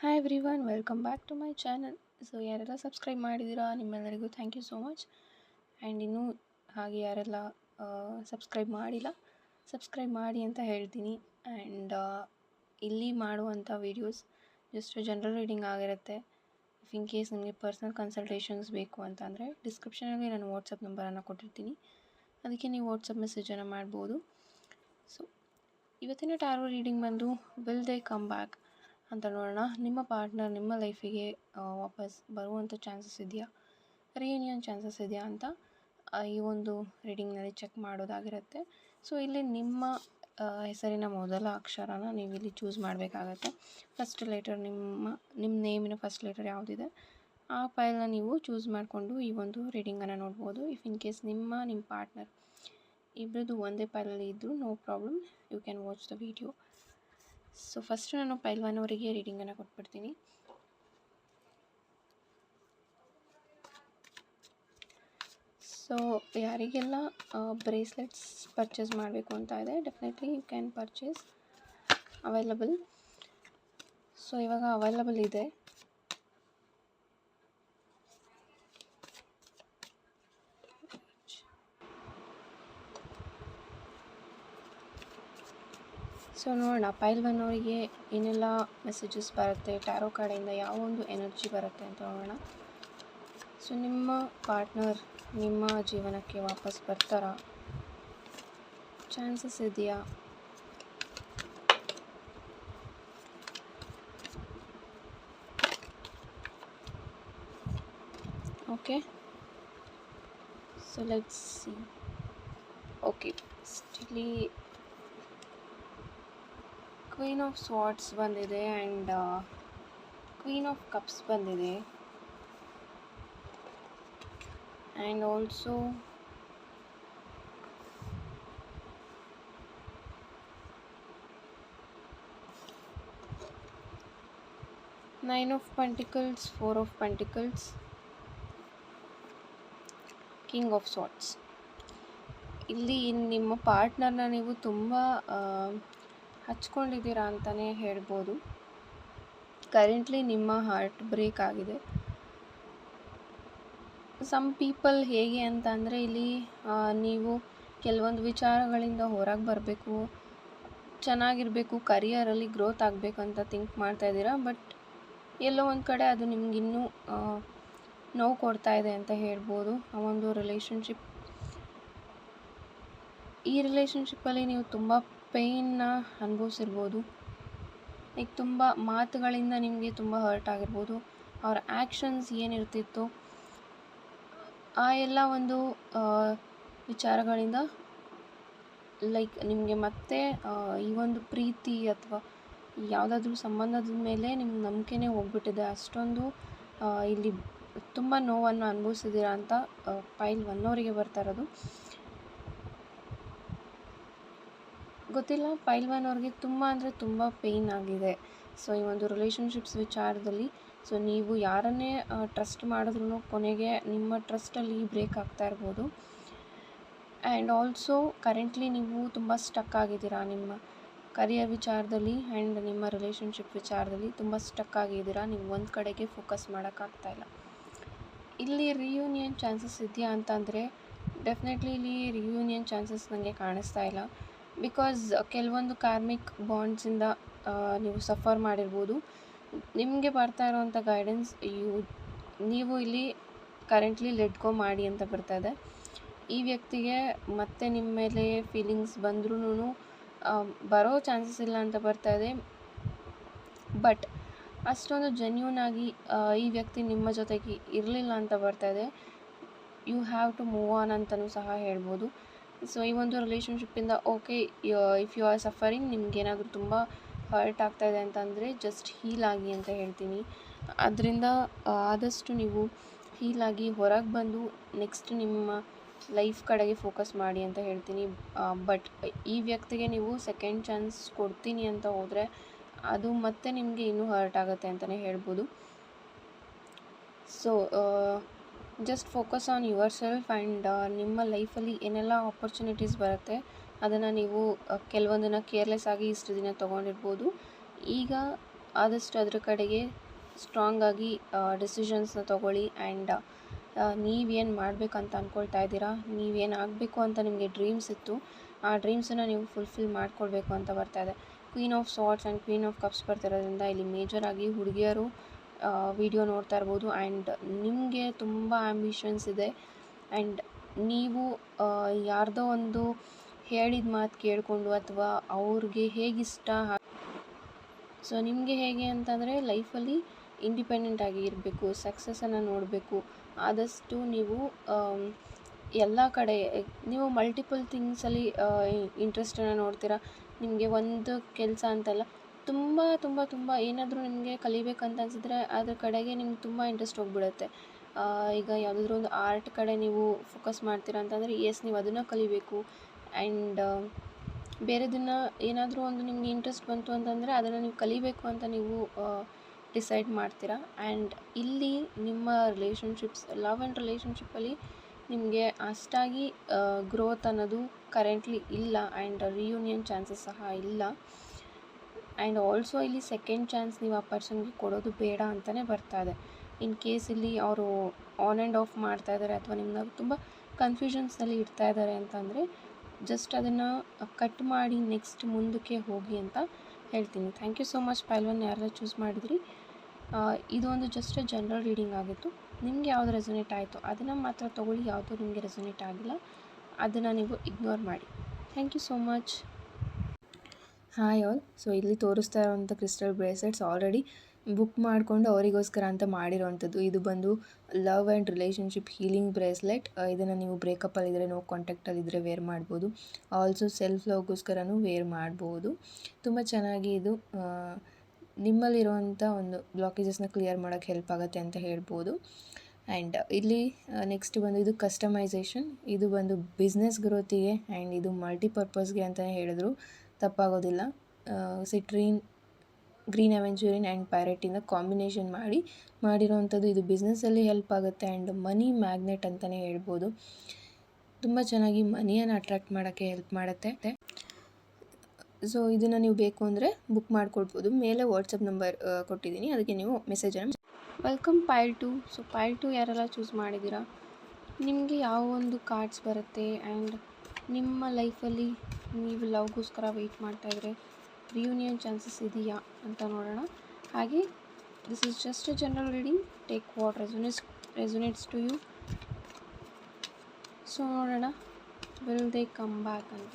Hi everyone welcome back to my channel so ಯಾರೆಲ್ಲ subscribe ಮಾಡಿದ್ದೀರಾ, ನಿಮ್ಮೆಲ್ಲರಿಗೂ thank you so much and ಇನ್ನೂ ಹಾಗೆ ಯಾರೆಲ್ಲ ಸಬ್ಸ್ಕ್ರೈಬ್ ಮಾಡಿಲ್ಲ ಸಬ್ಸ್ಕ್ರೈಬ್ ಮಾಡಿ ಅಂತ ಹೇಳ್ತೀನಿ. ಆ್ಯಂಡ್ ಇಲ್ಲಿ ಮಾಡುವಂಥ ವೀಡಿಯೋಸ್ ಜಸ್ಟ್ ಜನರಲ್ ರೀಡಿಂಗ್ ಆಗಿರುತ್ತೆ. ಇಫ್ ಇನ್ ಕೇಸ್ ನಿಮಗೆ ಪರ್ಸ್ನಲ್ ಕನ್ಸಲ್ಟೇಷನ್ಸ್ ಬೇಕು ಅಂತ ಅಂದರೆ ಡಿಸ್ಕ್ರಿಪ್ಷನಲ್ಲಿ ನಾನು ವಾಟ್ಸಪ್ ನಂಬರನ್ನು ಕೊಟ್ಟಿರ್ತೀನಿ. ಅದಕ್ಕೆ ನೀವು ವಾಟ್ಸಪ್ ಮೆಸೇಜನ್ನು ಮಾಡ್ಬೋದು. ಸೊ ಇವತ್ತಿನ ಟ್ಯಾರೋ ರೀಡಿಂಗ್ ಬಂದು ವಿಲ್ ದೇ ಕಮ್ ಬ್ಯಾಕ್ ಅಂತ ನೋಡೋಣ. ನಿಮ್ಮ ಪಾರ್ಟ್ನರ್ ನಿಮ್ಮ ಲೈಫಿಗೆ ವಾಪಸ್ ಬರುವಂಥ ಚಾನ್ಸಸ್ ಇದೆಯಾ? ರಿಯೂನಿಯನ್ ಚಾನ್ಸಸ್ ಇದೆಯಾ ಅಂತ ಈ ಒಂದು ರೀಡಿಂಗ್ನಲ್ಲಿ ಚೆಕ್ ಮಾಡೋದಾಗಿರುತ್ತೆ. ಸೊ ಇಲ್ಲಿ ನಿಮ್ಮ ಹೆಸರಿನ ಮೊದಲ ಅಕ್ಷರನ ನೀವು ಇಲ್ಲಿ ಚೂಸ್ ಮಾಡಬೇಕಾಗತ್ತೆ. ಫಸ್ಟ್ ಲೆಟರ್ ನಿಮ್ಮ ನಿಮ್ಮ ನೇಮಿನ ಫಸ್ಟ್ ಲೆಟರ್ ಯಾವುದಿದೆ? ಆ ಫೈಲ್ನ ನೀವು ಚೂಸ್ ಮಾಡಿಕೊಂಡು ಈ ಒಂದು ರೀಡಿಂಗನ್ನು ನೋಡ್ಬೋದು. ಇಫ್ ಇನ್ ಕೇಸ್ ನಿಮ್ಮ ನಿಮ್ಮ ಪಾರ್ಟ್ನರ್ ಇಬ್ಬರದ್ದು ಒಂದೇ ಫೈಲಲ್ಲಿ ಇದ್ದರೂ no problem you can watch the video so first ನಾನು ಪೈಲ್ ಒನ್ ಅವರಿಗೆ ರೀಡಿಂಗನ್ನು ಕೊಟ್ಬಿಡ್ತೀನಿ. ಸೊ ಯಾರಿಗೆಲ್ಲ ಬ್ರೇಸ್ಲೆಟ್ಸ್ ಪರ್ಚೇಸ್ ಮಾಡಬೇಕು ಅಂತ ಇದೆ definitely you can purchase available so ಇವಾಗ ಅವೈಲಬಲ್ ಇದೆ. ಸೊ ನೋಡೋಣ. ಪೈಲ್ ಒನ್ ಅವರಿಗೆ ಏನೆಲ್ಲ ಮೆಸೇಜಸ್ ಬರುತ್ತೆ? ಟ್ಯಾರೋ ಕಡೆಯಿಂದ ಯಾವ ಒಂದು ಎನರ್ಜಿ ಬರುತ್ತೆ ಅಂತ ನೋಡೋಣ. ಸೊ ನಿಮ್ಮ ಪಾರ್ಟ್ನರ್ ನಿಮ್ಮ ಜೀವನಕ್ಕೆ ವಾಪಸ್ ಬರ್ತಾರಾ. ಚಾನ್ಸಸ್ ಇದೆಯಾ? Okay so let's see okay ಇಲ್ಲಿ ಕ್ವೀನ್ ಆಫ್ ಸ್ವಾಟ್ಸ್ ಬಂದಿದೆ ಆ್ಯಂಡ್ ಕ್ವೀನ್ ಆಫ್ ಕಪ್ಸ್ ಬಂದಿದೆ. And also nine of pentacles four of pentacles king of swords ಇಲ್ಲಿ ನಿಮ್ಮ ಪಾರ್ಟ್ನರ್ನ ನೀವು ತುಂಬ ಹಚ್ಕೊಂಡಿದ್ದೀರಾ ಅಂತಲೇ ಹೇಳ್ಬೋದು. ಕರೆಂಟ್ಲಿ ನಿಮ್ಮ ಹಾರ್ಟ್ ಬ್ರೇಕ್ ಆಗಿದೆ. ಸಮ್ ಪೀಪಲ್ ಹೇಗೆ ಅಂತ ಅಂದರೆ ಇಲ್ಲಿ ನೀವು ಕೆಲವೊಂದು ವಿಚಾರಗಳಿಂದ ಹೊರಗೆ ಬರಬೇಕು, ಚೆನ್ನಾಗಿರಬೇಕು ಕರಿಯರಲ್ಲಿ ಗ್ರೋತ್ ಆಗಬೇಕು ಅಂತ ಥಿಂಕ್ ಮಾಡ್ತಾ ಇದ್ದೀರಾ? ಬಟ್ ಎಲ್ಲೋ ಒಂದು ಕಡೆ ಅದು ನಿಮಗಿನ್ನೂ ನೋವು ಕೊಡ್ತಾ ಇದೆ ಅಂತ ಹೇಳ್ಬೋದು. ಆ ಒಂದು ರಿಲೇಷನ್ಶಿಪ್ ಈ ರಿಲೇಷನ್ಶಿಪ್ಪಲ್ಲಿ ನೀವು ತುಂಬ ಪೇಯ್ನ ಅನುಭವಿಸಿರ್ಬೋದು. ಲೈಕ್ ತುಂಬ ಮಾತುಗಳಿಂದ ನಿಮಗೆ ತುಂಬ ಹರ್ಟ್ ಆಗಿರ್ಬೋದು. ಅವ್ರ ಆ್ಯಕ್ಷನ್ಸ್ ಏನಿರ್ತಿತ್ತು, ಆ ಎಲ್ಲ ಒಂದು ವಿಚಾರಗಳಿಂದ, ಲೈಕ್ ನಿಮಗೆ ಮತ್ತೆ ಈ ಒಂದು ಪ್ರೀತಿ ಅಥವಾ ಯಾವುದಾದ್ರೂ ಸಂಬಂಧದ ಮೇಲೆ ನಿಮ್ಮ ನಂಬಿಕೆನೇ ಹೋಗ್ಬಿಟ್ಟಿದೆ. ಅಷ್ಟೊಂದು ಇಲ್ಲಿ ತುಂಬ ನೋವನ್ನು ಅನುಭವಿಸಿದ್ದೀರಾ ಅಂತ ಪೈಲ್ ಒನ್ ಅವರಿಗೆ ಬರ್ತಾ ಇರೋದು. ಗೊತ್ತಿಲ್ಲ ಪೈಲ್ ಒನ್ ಅವ್ರಿಗೆ ತುಂಬ ಅಂದರೆ ತುಂಬ ಪೇಯ್ನ್ ಆಗಿದೆ. ಸೊ ಈ ಒಂದು ರಿಲೇಷನ್ಶಿಪ್ಸ್ ವಿಚಾರದಲ್ಲಿ ಸೊ ನೀವು ಯಾರನ್ನೇ ಟ್ರಸ್ಟ್ ಮಾಡಿದ್ರೂ ಕೊನೆಗೆ ನಿಮ್ಮ ಟ್ರಸ್ಟಲ್ಲಿ ಬ್ರೇಕ್ ಆಗ್ತಾ ಇರ್ಬೋದು. ಆ್ಯಂಡ್ ಆಲ್ಸೋ ಕರೆಂಟ್ಲಿ ನೀವು ತುಂಬ ಸ್ಟಕ್ ಆಗಿದ್ದೀರಾ ನಿಮ್ಮ ಕರಿಯರ್ ವಿಚಾರದಲ್ಲಿ ಆ್ಯಂಡ್ ನಿಮ್ಮ ರಿಲೇಷನ್ಶಿಪ್ ವಿಚಾರದಲ್ಲಿ ತುಂಬ ಸ್ಟಕ್ ಆಗಿದ್ದೀರಾ, ನೀವು ಒಂದು ಕಡೆಗೆ ಫೋಕಸ್ ಮಾಡೋಕ್ಕಾಗ್ತಾಯಿಲ್ಲ ಇಲ್ಲಿ. ರಿಯೂನಿಯನ್ ಚಾನ್ಸಸ್ ಇದೆಯಾ ಅಂತಂದರೆ ಡೆಫಿನೆಟ್ಲಿ ಇಲ್ಲಿ ರಿಯೂನಿಯನ್ ಚಾನ್ಸಸ್ ನನಗೆ ಕಾಣಿಸ್ತಾ ಇಲ್ಲ. ಬಿಕಾಸ್ ಕೆಲವೊಂದು ಕಾರ್ಮಿಕ್ ಬಾಂಡ್ಸಿಂದ ನೀವು ಸಫರ್ ಮಾಡಿರ್ಬೋದು. ನಿಮಗೆ ಬರ್ತಾ ಇರೋವಂಥ ಗೈಡೆನ್ಸ್ ಯು ನೀವು ಇಲ್ಲಿ ಕರೆಂಟ್ಲಿ ಲೆಟ್ ಗೋ ಮಾಡಿ ಅಂತ ಬರ್ತಾ ಇದೆ. ಈ ವ್ಯಕ್ತಿಗೆ ಮತ್ತೆ ನಿಮ್ಮ ಮೇಲೆ ಫೀಲಿಂಗ್ಸ್ ಬಂದ್ರೂ ಬರೋ ಚಾನ್ಸಸ್ ಇಲ್ಲ ಅಂತ ಬರ್ತಾ ಇದೆ. ಬಟ್ ಅಷ್ಟೊಂದು ಜೆನ್ಯೂನ್ ಆಗಿ ಈ ವ್ಯಕ್ತಿ ನಿಮ್ಮ ಜೊತೆಗೆ ಇರಲಿಲ್ಲ ಅಂತ ಬರ್ತಾ ಇದೆ. You have to move on ಅಂತಲೂ ಸಹ ಹೇಳ್ಬೋದು. ಸೊ ಈ ಒಂದು ರಿಲೇಷನ್ಶಿಪ್ಪಿಂದ okay if you are suffering ನಿಮ್ಗೇನಾದರೂ ತುಂಬ ಹರ್ಟ್ ಆಗ್ತಾ ಇದೆ ಅಂತಂದರೆ ಜಸ್ಟ್ ಹೀಲ್ ಆಗಿ ಅಂತ ಹೇಳ್ತೀನಿ. ಅದರಿಂದ ಆದಷ್ಟು ನೀವು ಹೀಲ್ ಆಗಿ ಹೊರಗೆ ಬಂದು ನೆಕ್ಸ್ಟ್ ನಿಮ್ಮ ಲೈಫ್ ಕಡೆಗೆ ಫೋಕಸ್ ಮಾಡಿ ಅಂತ ಹೇಳ್ತೀನಿ. ಬಟ್ ಈ ವ್ಯಕ್ತಿಗೆ ನೀವು ಸೆಕೆಂಡ್ ಚಾನ್ಸ್ ಕೊಡ್ತೀನಿ ಅಂತ ಹೋದರೆ, ಅದು ಮತ್ತೆ ನಿಮಗೆ ಇನ್ನೂ ಹರ್ಟ್ ಆಗುತ್ತೆ ಅಂತಲೇ ಹೇಳ್ಬೋದು. So just focus on yourself and ನಿಮ್ಮ ಲೈಫಲ್ಲಿ ಏನೆಲ್ಲ ಆಪರ್ಚುನಿಟೀಸ್ ಬರುತ್ತೆ, ಅದನ್ನು ನೀವು ಕೆಲವೊಂದನ್ನು ಕೇರ್ಲೆಸ್ ಆಗಿ ಇಷ್ಟು ದಿನ ತೊಗೊಂಡಿರ್ಬೋದು. ಈಗ ಆದಷ್ಟು ಅದರ ಕಡೆಗೆ ಸ್ಟ್ರಾಂಗ್ ಆಗಿ ಡಿಸಿಷನ್ಸ್ನ ತೊಗೊಳ್ಳಿ ಆ್ಯಂಡ್ ನೀವೇನು ಮಾಡಬೇಕಂತ ಅಂದ್ಕೊಳ್ತಾ ಇದ್ದೀರಾ? ನೀವೇನು ಆಗಬೇಕು ಅಂತ ನಿಮಗೆ ಡ್ರೀಮ್ಸ್ ಇತ್ತು, ಆ ಡ್ರೀಮ್ಸನ್ನು ನೀವು ಫುಲ್ಫಿಲ್ ಮಾಡ್ಕೊಳ್ಬೇಕು ಅಂತ ಬರ್ತಾ ಇದೆ. Queen of swords and queen of cups ಬರ್ತಿರೋದ್ರಿಂದ ಇಲ್ಲಿ ಮೇಜರಾಗಿ ಹುಡುಗಿಯರು ವಿಡಿಯೋ ನೋಡ್ತಾ ಇರ್ಬೋದು. ಆ್ಯಂಡ್ ನಿಮಗೆ ತುಂಬ ಆ್ಯಂಬಿಷನ್ಸ್ ಇದೆ. ಆ್ಯಂಡ್ ನೀವು ಯಾರದೋ ಒಂದು ಹೇಳಿದ ಮಾತು ಕೇಳಿಕೊಂಡು ಅಥವಾ ಅವ್ರಿಗೆ ಹೇಗಿಷ್ಟ ಸೊ ನಿಮಗೆ ಹೇಗೆ ಅಂತಂದರೆ ಲೈಫಲ್ಲಿ ಇಂಡಿಪೆಂಡೆಂಟ್ ಆಗಿ ಇರಬೇಕು ಸಕ್ಸಸ್ಸನ್ನು ನೋಡಬೇಕು. ಆದಷ್ಟು ನೀವು ಎಲ್ಲ ಕಡೆ, ನೀವು ಮಲ್ಟಿಪಲ್ ಥಿಂಗ್ಸಲ್ಲಿ ಇಂಟ್ರೆಸ್ಟನ್ನು ನೋಡ್ತೀರಾ. ನಿಮಗೆ ಒಂದು ಕೆಲಸ ಅಂತಲ್ಲ ತುಂಬ ತುಂಬ ತುಂಬ ಏನಾದರೂ ನಿಮಗೆ ಕಲಿಬೇಕಂತ ಅನಿಸಿದ್ರೆ ಅದ್ರ ಕಡೆಗೆ ನಿಮ್ಗೆ ತುಂಬ ಇಂಟ್ರೆಸ್ಟ್ ಹೋಗ್ಬಿಡುತ್ತೆ. ಈಗ ಯಾವುದಾದ್ರೂ ಒಂದು ಆರ್ಟ್ ಕಡೆ ನೀವು ಫೋಕಸ್ ಮಾಡ್ತೀರಾ ಅಂತಂದರೆ ಎಸ್ ನೀವು ಅದನ್ನು ಕಲಿಬೇಕು. ಆ್ಯಂಡ್ ಬೇರೆದನ್ನು ಏನಾದರೂ ಒಂದು ನಿಮ್ಗೆ ಇಂಟ್ರೆಸ್ಟ್ ಬಂತು ಅಂತಂದರೆ ಅದನ್ನು ನೀವು ಕಲಿಬೇಕು ಅಂತ ನೀವು ಡಿಸೈಡ್ ಮಾಡ್ತೀರಾ. ಆ್ಯಂಡ್ ಇಲ್ಲಿ ನಿಮ್ಮ ರಿಲೇಷನ್ಶಿಪ್ಸ್ ಲವ್ ಆ್ಯಂಡ್ ರಿಲೇಷನ್ಶಿಪ್ಪಲ್ಲಿ ನಿಮಗೆ ಅಷ್ಟಾಗಿ ಗ್ರೋತ್ ಅನ್ನೋದು ಕರೆಂಟ್ಲಿ ಇಲ್ಲ. ಆ್ಯಂಡ್ ರಿಯೂನಿಯನ್ ಚಾನ್ಸಸ್ ಸಹ ಇಲ್ಲ. ಆ್ಯಂಡ್ ಆಲ್ಸೋ ಇಲ್ಲಿ ಸೆಕೆಂಡ್ ಚಾನ್ಸ್ ನೀವು ಆ ಪರ್ಸನ್ಗೆ ಕೊಡೋದು ಬೇಡ ಅಂತಲೇ ಬರ್ತಾ ಇದೆ. ಇನ್ ಕೇಸ್ ಇಲ್ಲಿ ಅವರು ಆನ್ ಆ್ಯಂಡ್ ಆಫ್ ಮಾಡ್ತಾ ಇದ್ದಾರೆ ಅಥವಾ ನಿಮ್ಮನ್ನ ತುಂಬ ಕನ್ಫ್ಯೂಷನ್ಸ್ನಲ್ಲಿ ಇಡ್ತಾ ಇದ್ದಾರೆ ಅಂತಂದರೆ ಜಸ್ಟ್ ಅದನ್ನು ಕಟ್ ಮಾಡಿ ನೆಕ್ಸ್ಟ್ ಮುಂದಕ್ಕೆ ಹೋಗಿ ಅಂತ ಹೇಳ್ತೀನಿ. Thank you so much pile one ಯಾರೆಲ್ಲ ಚೂಸ್ ಮಾಡಿದ್ರಿ. ಇದೊಂದು ಜಸ್ಟ್ ಜನರಲ್ ರೀಡಿಂಗ್ ಆಗಿತ್ತು. ನಿಮಗೆ ಯಾವುದು ರೆಸೊನೇಟ್ ಆಯಿತು? ಅದನ್ನು ಮಾತ್ರ ತೊಗೊಳ್ಳಿ, ಯಾವುದು ನಿಮಗೆ ರೆಸೊನೇಟ್ ಆಗಿಲ್ಲ. ಅದನ್ನು ನೀವು ಇಗ್ನೋರ್ ಮಾಡಿ. Thank you so much. Hi all. So, ಇಲ್ಲಿ ತೋರಿಸ್ತಾ ಇರೋವಂಥ ಕ್ರಿಸ್ಟಲ್ ಬ್ರೇಸ್ಲೆಟ್ಸ್ ಆಲ್ರೆಡಿ ಬುಕ್ ಮಾಡಿಕೊಂಡು ಅವರಿಗೋಸ್ಕರ ಅಂತ ಮಾಡಿರೋವಂಥದ್ದು. ಇದು ಬಂದು love and relationship healing bracelet ಇದನ್ನು ನೀವು ಬ್ರೇಕಪ್ಪಲ್ಲಿದ್ದರೆ ನೋ ಕಾಂಟ್ಯಾಕ್ಟಲ್ಲಿದ್ದರೆ ವೇರ್ ಮಾಡ್ಬೋದು. ಆಲ್ಸೋ ಸೆಲ್ಫ್ ಲವ್ಗೋಸ್ಕರನೂ ವೇರ್ ಮಾಡ್ಬೋದು. ತುಂಬ ಚೆನ್ನಾಗಿ ಇದು ನಿಮ್ಮಲ್ಲಿರುವಂಥ ಒಂದು ಬ್ಲಾಕೇಜಸ್ನ ಕ್ಲಿಯರ್ ಮಾಡೋಕ್ಕೆ ಹೆಲ್ಪ್ ಆಗುತ್ತೆ ಅಂತ ಹೇಳ್ಬೋದು. ಆ್ಯಂಡ್ ಇಲ್ಲಿ ನೆಕ್ಸ್ಟ್ ಬಂದು ಇದು ಕಸ್ಟಮೈಸೇಷನ್ ಇದು ಬಂದು ಬಿಸ್ನೆಸ್ ಗ್ರೋತಿಗೆ ಆ್ಯಂಡ್ ಇದು ಮಲ್ಟಿಪರ್ಪಸ್ಗೆ ಅಂತಲೇ ಹೇಳಿದ್ರು. ತಪ್ಪಾಗೋದಿಲ್ಲ. ಸಿಟ್ರೀನ್, ಗ್ರೀನ್ ಅವೆಂಚೂರಿನ್ ಆ್ಯಂಡ್ ಪ್ಯಾರೆಟಿಂದ ಕಾಂಬಿನೇಷನ್ ಮಾಡಿ ಮಾಡಿರೋವಂಥದ್ದು ಇದು ಬಿಸ್ನೆಸ್ಸಲ್ಲಿ ಹೆಲ್ಪ್ ಆಗುತ್ತೆ ಆ್ಯಂಡ್ ಮನಿ ಮ್ಯಾಗ್ನೆಟ್ ಅಂತಲೇ ಹೇಳ್ಬೋದು. ತುಂಬ ಚೆನ್ನಾಗಿ ಮನಿಯನ್ನು ಅಟ್ರ್ಯಾಕ್ಟ್ ಮಾಡೋಕ್ಕೆ ಹೆಲ್ಪ್ ಮಾಡುತ್ತೆ. ಸೊ ಇದನ್ನು ನೀವು ಬೇಕು ಅಂದರೆ ಬುಕ್ ಮಾಡಿಕೊಡ್ಬೋದು ಮೇಲೆ ವಾಟ್ಸಪ್ ನಂಬರ್ ಕೊಟ್ಟಿದ್ದೀನಿ. ಅದಕ್ಕೆ ನೀವು ಮೆಸೇಜನ್ನು welcome pile two so pile two ಯಾರೆಲ್ಲ ಚೂಸ್ ಮಾಡಿದ್ದೀರಾ? ನಿಮಗೆ ಯಾವ ಒಂದು ಕಾರ್ಡ್ಸ್ ಬರುತ್ತೆ ಆ್ಯಂಡ್ ನಿಮ್ಮ ಲೈಫಲ್ಲಿ ನೀವು ಲವ್ಗೋಸ್ಕರ ವೆಯ್ಟ್ ಮಾಡ್ತಾಯಿದ್ರೆ ರಿಯೂನಿಯನ್ ಚಾನ್ಸಸ್ ಇದೆಯಾ ಅಂತ ನೋಡೋಣ. ಹಾಗೆ this is just a general reading take what resonates resonates to you so ನೋಡೋಣ. ವಿಲ್ ದೇ ಕಮ್ ಬ್ಯಾಕ್ ಅಂತ.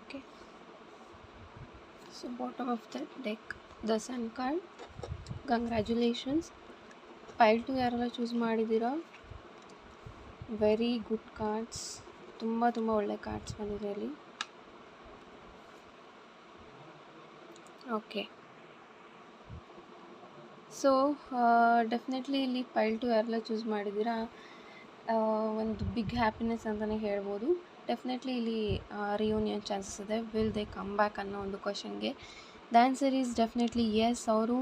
Okay. So, bottom of the deck, the sun card. Congratulations. Pile two ಯಾರೆಲ್ಲ choose ಮಾಡಿದ್ದೀರಾ? Very good cards ತುಂಬ ತುಂಬ ಒಳ್ಳೆ cards ಬಂದಿದೆ ಅಲ್ಲಿ. Okay so definitely ಇಲ್ಲಿ ಪೈಲ್ ಟು ಯಾರೆಲ್ಲ ಚೂಸ್ ಮಾಡಿದ್ದೀರಾ? ಒಂದು ಬಿಗ್ ಹ್ಯಾಪಿನೆಸ್ ಅಂತಲೇ ಹೇಳ್ಬೋದು. ಡೆಫಿನೆಟ್ಲಿ ಇಲ್ಲಿ ರಿಯೂನಿಯನ್ ಚಾನ್ಸಸ್ ಇದೆ. ವಿಲ್ ದೇ ಕಮ್ ಬ್ಯಾಕ್ ಅನ್ನೋ ಒಂದು ಕ್ವಶನ್ಗೆ the answer is definitely yes ಅವರು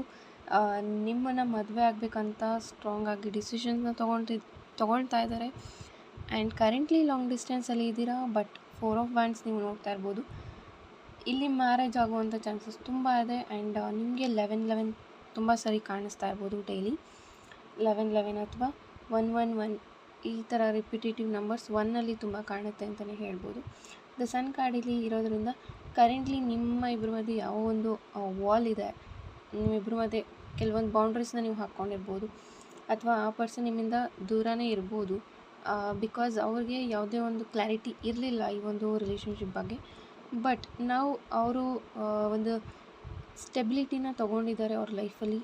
ನಿಮ್ಮನ್ನು ಮದುವೆ ಆಗಬೇಕಂತ ಸ್ಟ್ರಾಂಗ್ ಆಗಿ ಡಿಸಿಷನ್ಸ್ನ ತೊಗೊಳ್ತಿ, ತೊಗೊಳ್ತಾ ಇದ್ದಾರೆ. ಆ್ಯಂಡ್ ಕರೆಂಟ್ಲಿ ಲಾಂಗ್ ಡಿಸ್ಟೆನ್ಸಲ್ಲಿ ಇದ್ದೀರಾ? ಬಟ್ ಫೋರ್ ಆಫ್ ಬ್ಯಾಂಡ್ಸ್ ನೀವು ನೋಡ್ತಾ ಇರ್ಬೋದು. ಇಲ್ಲಿ ಮ್ಯಾರೇಜ್ ಆಗುವಂಥ ಚಾನ್ಸಸ್ ತುಂಬ ಇದೆ. ಆ್ಯಂಡ್ ನಿಮಗೆ ಲೆವೆನ್ ಲೆವೆನ್ ತುಂಬ ಸರಿ ಕಾಣಿಸ್ತಾ ಇರ್ಬೋದು ಡೈಲಿ ಲೆವೆನ್ ಲೆವೆನ್ ಅಥವಾ ಒನ್ ಒನ್ ಒನ್ ಈ ಥರ ರಿಪಿಟೇಟಿವ್ ನಂಬರ್ಸ್ ಒನ್ನಲ್ಲಿ ತುಂಬ ಕಾಣುತ್ತೆ ಅಂತಲೇ ಹೇಳ್ಬೋದು. ದ ಸನ್ ಕಾರ್ಡಲ್ಲಿ ಇರೋದರಿಂದ ಕರೆಂಟ್ಲಿ ನಿಮ್ಮ ಇಬ್ಬರ ಮಧ್ಯೆ ಯಾವ ಒಂದು ವಾಲ್ ಇದೆ. ನಿಮ್ಮಿಬ್ಬರ ಮಧ್ಯೆ ಕೆಲವೊಂದು ಬೌಂಡ್ರೀಸ್ನ ನೀವು ಹಾಕ್ಕೊಂಡಿರ್ಬೋದು ಅಥವಾ ಆ ಪರ್ಸನ್ ನಿಮ್ಮಿಂದ ದೂರನೇ ಇರ್ಬೋದು. ಬಿಕಾಸ್ ಅವ್ರಿಗೆ ಯಾವುದೇ ಒಂದು ಕ್ಲಾರಿಟಿ ಇರಲಿಲ್ಲ ಈ ಒಂದು ರಿಲೇಷನ್ಶಿಪ್ ಬಗ್ಗೆ. ಬಟ್ ನಾವು ಅವರು ಒಂದು ಸ್ಟೆಬಿಲಿಟಿನ ತೊಗೊಂಡಿದ್ದಾರೆ ಅವ್ರ ಲೈಫಲ್ಲಿ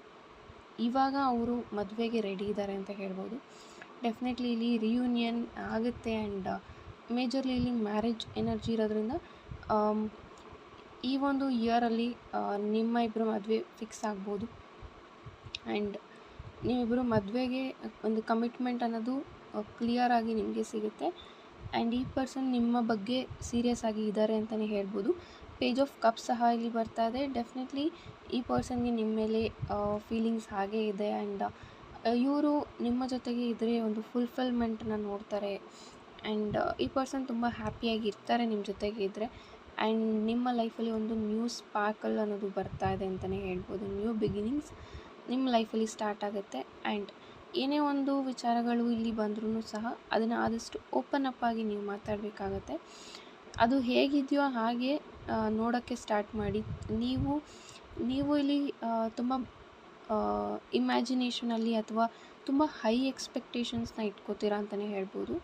ಇವಾಗ ಅವರು ಮದುವೆಗೆ ರೆಡಿ ಇದ್ದಾರೆ ಅಂತ ಹೇಳ್ಬೋದು. ಡೆಫಿನೆಟ್ಲಿ ಇಲ್ಲಿ ರಿಯೂನಿಯನ್ ಆಗುತ್ತೆ ಆ್ಯಂಡ್ ಮೇಜರ್ಲಿ ಇಲ್ಲಿ ಮ್ಯಾರೇಜ್ ಎನರ್ಜಿ ಇರೋದ್ರಿಂದ ಈ ಒಂದು ಇಯರಲ್ಲಿ ನಿಮ್ಮ ಇಬ್ಬರು ಮದುವೆ ಫಿಕ್ಸ್ ಆಗ್ಬೋದು. ಆ್ಯಂಡ್ ನೀವಿಬ್ಬರು ಮದುವೆಗೆ ಒಂದು ಕಮಿಟ್ಮೆಂಟ್ ಅನ್ನೋದು ಕ್ಲಿಯರಾಗಿ ನಿಮಗೆ ಸಿಗುತ್ತೆ. ಆ್ಯಂಡ್ ಈ ಪರ್ಸನ್ ನಿಮ್ಮ ಬಗ್ಗೆ ಸೀರಿಯಸ್ ಆಗಿ ಇದ್ದಾರೆ ಅಂತಲೇ ಹೇಳ್ಬೋದು. ಪೇಜ್ ಆಫ್ ಕಪ್ ಸಹ ಇಲ್ಲಿ ಬರ್ತಾ ಇದೆ. ಡೆಫಿನೆಟ್ಲಿ ಈ ಪರ್ಸನ್ಗೆ ನಿಮ್ಮ ಮೇಲೆ ಫೀಲಿಂಗ್ಸ್ ಹಾಗೇ ಇದೆ. ಆ್ಯಂಡ್ ಇವರು ನಿಮ್ಮ ಜೊತೆಗೆ ಇದ್ದರೆ ಒಂದು ಫುಲ್ಫಿಲ್ಮೆಂಟನ್ನ ನೋಡ್ತಾರೆ. ಆ್ಯಂಡ್ ಈ ಪರ್ಸನ್ ತುಂಬ ಹ್ಯಾಪಿಯಾಗಿ ಇರ್ತಾರೆ ನಿಮ್ಮ ಜೊತೆಗೆ ಇದ್ದರೆ ಆ್ಯಂಡ್ ನಿಮ್ಮ ಲೈಫಲ್ಲಿ ಒಂದು ನ್ಯೂ ಸ್ಪಾರ್ಕಲ್ ಅನ್ನೋದು ಬರ್ತಾ ಇದೆ ಅಂತಲೇ ಹೇಳ್ಬೋದು. ನ್ಯೂ ಬಿಗಿನಿಂಗ್ಸ್ ನಿಮ್ಮ ಲೈಫಲ್ಲಿ ಸ್ಟಾರ್ಟ್ ಆಗುತ್ತೆ. ಆ್ಯಂಡ್ ಏನೇ ಒಂದು ವಿಚಾರಗಳು ಇಲ್ಲಿ ಬಂದ್ರೂ ಸಹ ಅದನ್ನು ಆದಷ್ಟು ಓಪನ್ ಅಪ್ ಆಗಿ ನೀವು ಮಾತಾಡಬೇಕಾಗತ್ತೆ. ಅದು ಹೇಗಿದೆಯೋ ಹಾಗೆ ನೋಡೋಕ್ಕೆ ಸ್ಟಾರ್ಟ್ ಮಾಡಿ. ನೀವು ನೀವು ಇಲ್ಲಿ ತುಂಬ ಇಮ್ಯಾಜಿನೇಷನಲ್ಲಿ ಅಥವಾ ತುಂಬ ಹೈ ಎಕ್ಸ್ಪೆಕ್ಟೇಷನ್ಸ್ನ ಇಟ್ಕೋತೀರಾ ಅಂತಲೇ ಹೇಳ್ಬೋದು.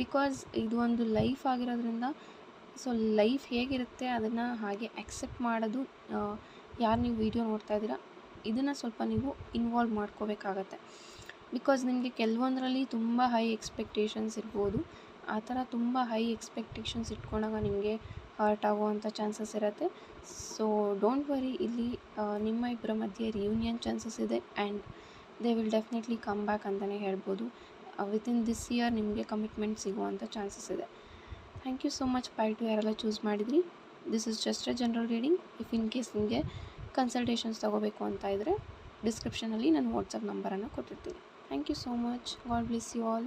ಬಿಕಾಸ್ ಇದು ಒಂದು ಲೈಫ್ ಆಗಿರೋದ್ರಿಂದ ಸೊ ಲೈಫ್ ಹೇಗಿರುತ್ತೆ ಅದನ್ನು ಹಾಗೆ ಅಕ್ಸೆಪ್ಟ್ ಮಾಡೋದು ಯಾರು ನೀವು ವೀಡಿಯೋ ನೋಡ್ತಾ ಇದ್ದೀರಾ, ಇದನ್ನು ಸ್ವಲ್ಪ ನೀವು ಇನ್ವಾಲ್ವ್ ಮಾಡ್ಕೋಬೇಕಾಗತ್ತೆ. ಬಿಕಾಸ್ ನಿಮಗೆ ಕೆಲವೊಂದರಲ್ಲಿ ತುಂಬ ಹೈ ಎಕ್ಸ್ಪೆಕ್ಟೇಷನ್ಸ್ ಇರ್ಬೋದು. ಆ ಥರ ತುಂಬ ಹೈ ಎಕ್ಸ್ಪೆಕ್ಟೇಷನ್ಸ್ ಇಟ್ಕೊಂಡಾಗ ನಿಮಗೆ ಹರ್ಟ್ ಆಗುವಂಥ ಚಾನ್ಸಸ್ ಇರುತ್ತೆ. ಸೊ ಡೋಂಟ್ ವರಿ ಇಲ್ಲಿ ನಿಮ್ಮ ಇಬ್ಬರ ಮಧ್ಯೆ ರಿಯೂನಿಯನ್ ಚಾನ್ಸಸ್ ಇದೆ and they will definitely come back ಅಂತಲೇ ಹೇಳ್ಬೋದು. ವಿತಿನ್ ದಿಸ್ ಇಯರ್ ನಿಮಗೆ ಕಮಿಟ್ಮೆಂಟ್ ಸಿಗುವಂಥ ಚಾನ್ಸಸ್ ಇದೆ. Thank you so much pile two ಯಾರೆಲ್ಲ ಚೂಸ್ ಮಾಡಿದ್ರಿ? This is just a general reading if in case ನಿಮಗೆ ಕನ್ಸಲ್ಟೇಷನ್ಸ್ ತೊಗೋಬೇಕು ಅಂತ ಇದ್ದರೆ ಡಿಸ್ಕ್ರಿಪ್ಷನಲ್ಲಿ ನಾನು ವಾಟ್ಸಪ್ ನಂಬರನ್ನು ಕೊಟ್ಟಿರ್ತೀನಿ. Thank you so much God bless you all